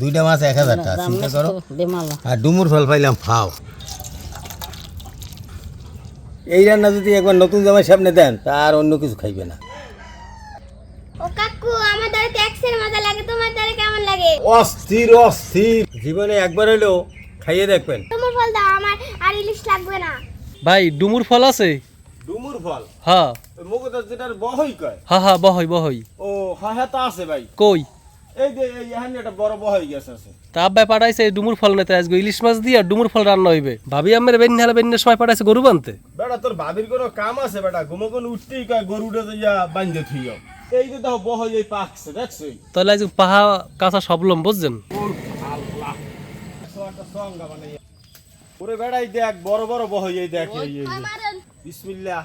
দুইটা মাছ এক হাজার টাকা চিন্তা করো। আর ডুমুর ফল পাইলাম ফাও। এই রান্না যদি একবার নতুন জামাই সামনে দেন তার অন্য কিছু খাইবে না। ও কাকু আমার দ্বারা ট্যাক্সের মজা লাগে তোমার দ্বারা কেমন লাগে? অস্থির অস্থির। জীবনে একবার হলেও খাইয়ে দেখবেন। তোমার ফল দাও আমার আর ইলিশ লাগবে না। ভাই ডুমুর ফল আছে? ডুমুর ফল? হ্যাঁ। যেটার বহই কয়? হ্যাঁ হ্যাঁ বহই বহই। ও হ্যাঁ হ্যাঁ তা আছে ভাই। কই? এই যে এই এখানে একটা বড় বহই গেছে আছে। তা আব্বাই পাঠাইছে এই ডুমুর ফল নিতে আজকে ইলিশ মাছ দিয়ে আর ডুমুর ফল রান্না হইবে। ভাবি আমার বেন হালে বেনের সময় পাঠাইছে গরু বানতে। বেটা তোর ভাবির কোনো কাম আছে বেটা? ঘুমো কোন উঠতেই কয় গরুটা যাইয়া বান্ধে থুইও এই যে দেখো বহই এই পাকছে দেখছই তাহলে আজকে পাহা কাঁচা সবলম বুঝছেন? ওরে বেড়াই দেখ বড় বড় বহই এই দেখ বিসমিল্লাহ।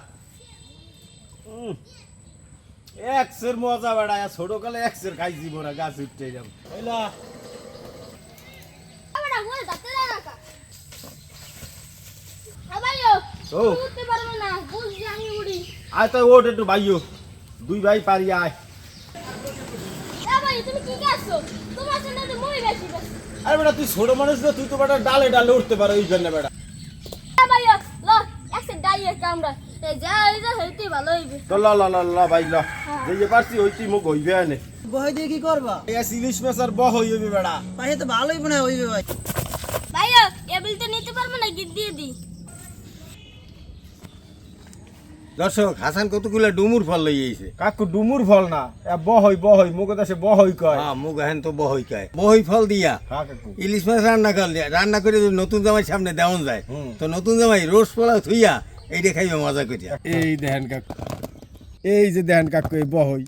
একসের মজা বেড়া ছোট কালে একসের খাই দিব না গাছ উঠতে যাব উড়ি। আয় তো ওঠ একটু ভাইও। দুই ভাই পারি আয়। আবাই তুমি কি গেছো তোমার জন্য তো মই বেশি বেশি আরে বেটা তুই ছোট মানুষ না তুই তো বেটা ডালে ডালে উঠতে পারো ওইখানে বেটা। আবাইও ল একসে ডাইয়ে কামড়া এই যা এই যা ভালো হইবে। তো ল ল ল ল ভাই ল। যে পারছি ওই মুখ হইবে আনে বহাই দিয়ে কি করবা? এই ইলিশ মাছ আর বহ হইবে বেড়া। পাশে তো ভালোই হইবে ভাই। ভাইয়া এ বিল তো নিতে পারব না গিট দিয়ে দি দর্শক হাসান কতগুলো ডুমুর ফল লই আইছে? কাকু ডুমুর ফল না। বহই বহই মুখ দাসে বহই কয়। হ্যাঁ মুখ হেন তো বহই কয়। বহই ফল দিয়া। হ্যাঁ কাকু। ইলিশ মাছ রান্না করলে রান্না করে যদি নতুন জামাই সামনে দেওয়ান যায় তো নতুন জামাই রোজ পোলাও থুইয়া এইটা খাইবে মজা করিয়া এই দেখেন কাকু এই যে দেখেন কাকু এই বহই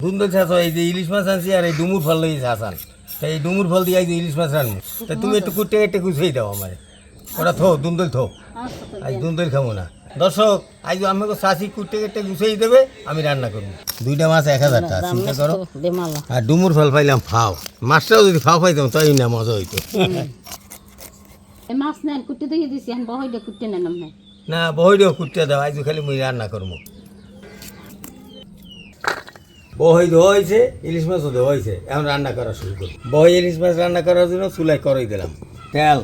সুন্দর চাষ এই যে ইলিশ মাছ আনছি আর এই ডুমুর ফল লইছে হাসান। তা এই ডুমুর ফল দিয়ে এই যে ইলিশ মাছ রান্না। তা তুমি একটু কুটে কেটে গুছাই দাও আমার। ওটা থো দুন্দল থো। আজ দুন্দল খাব না। দর্শক আজ আমাকে শাশি কুটে কেটে গুছাই দেবে আমি রান্না করব। দুইটা মাছ এক হাজার টাকা চিন্তা করো। আর ডুমুর ফল পাইলাম ফাও। মাছটাও যদি ফাও পাইতাম তাই না মজা হইতো। মাছ নেন কুটে দিয়ে দিছি, এখন বহাই দিয়ে কুটে নেন আমি না বহইটাও কুটতে দাও আজ খালি মুই রান্না করব বহই দেওয়া হয়েছে ইলিশ মাছও দেওয়া হয়েছে এখন রান্না করা শুরু করি। বহই ইলিশ মাছ রান্না করার জন্য চুলাই করাই দিলাম। তেল,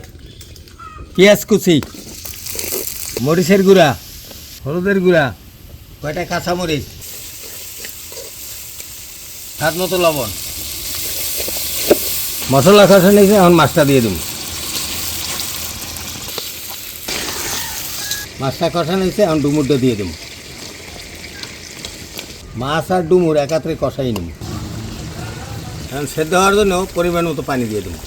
পেঁয়াজ কুচি, মরিচের গুঁড়া, হলুদের গুঁড়া, কয়টা কাঁচা মরিচ হাত মতো লবণ। মশলা কষা নিয়েছে, এখন মাছটা দিয়ে দেবো মাছটা কষা নিয়েছে, এখন ডুমুরটা দিয়ে দেবো। মাছ আর ডুমুর একাত্রে কষাই নেব। সেদ্ধ হওয়ার জন্য পরিমাণ মতো পানি দিয়ে দেবো।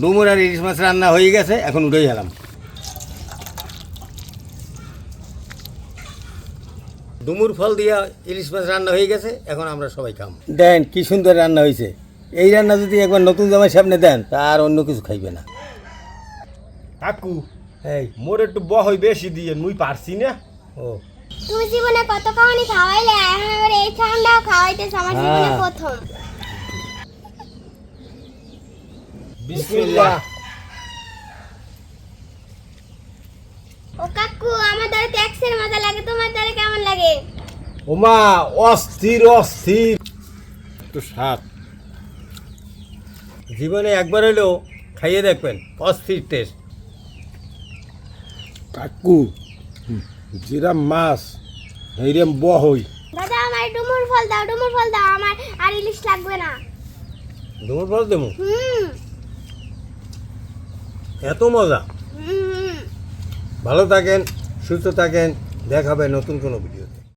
ডুমুর আর ইলিশ মাছ রান্না হয়ে গেছে, এখন উঠেই গেলাম। ডুমুর ফল দিয়া ইলিশ মাছ রান্না হয়ে গেছে, এখন আমরা সবাই খাম। দেন, কি সুন্দর রান্না হয়েছে। এই রান্না যদি একবার নতুন জামাই সামনে দেন তার অন্য কিছু খাইবে না। কাকু এই। মোর একটু বহই বেশি দিয়ে মুই পারছি না। ও। তুমি জীবনে কত কাহানি খাওয়াইলে এখন আবার এই ঠান্ডাও খাওয়াইতেছ আমার জীবনে হ্যাঁ। প্রথম। বিসমিল্লাহ। ও কাকু আমার দ্বারা ট্যাক্সের মজা লাগে তোমার দ্বারা কেমন লাগে? ওমা অস্থির অস্থির। তো স্বাদ। জীবনে একবার হলেও খাইয়ে দেখবেন অস্থির টেস্ট কাকু জিরা মাছ এইরম হই। দাদা আমার ডুমুর ফল দাও ডুমুর ফল দাও আমার আর ইলিশ লাগবে না। ডুমুর ফল দেবো? হুম। এত মজা। ভালো থাকেন সুস্থ থাকেন দেখাবে নতুন কোনো ভিডিও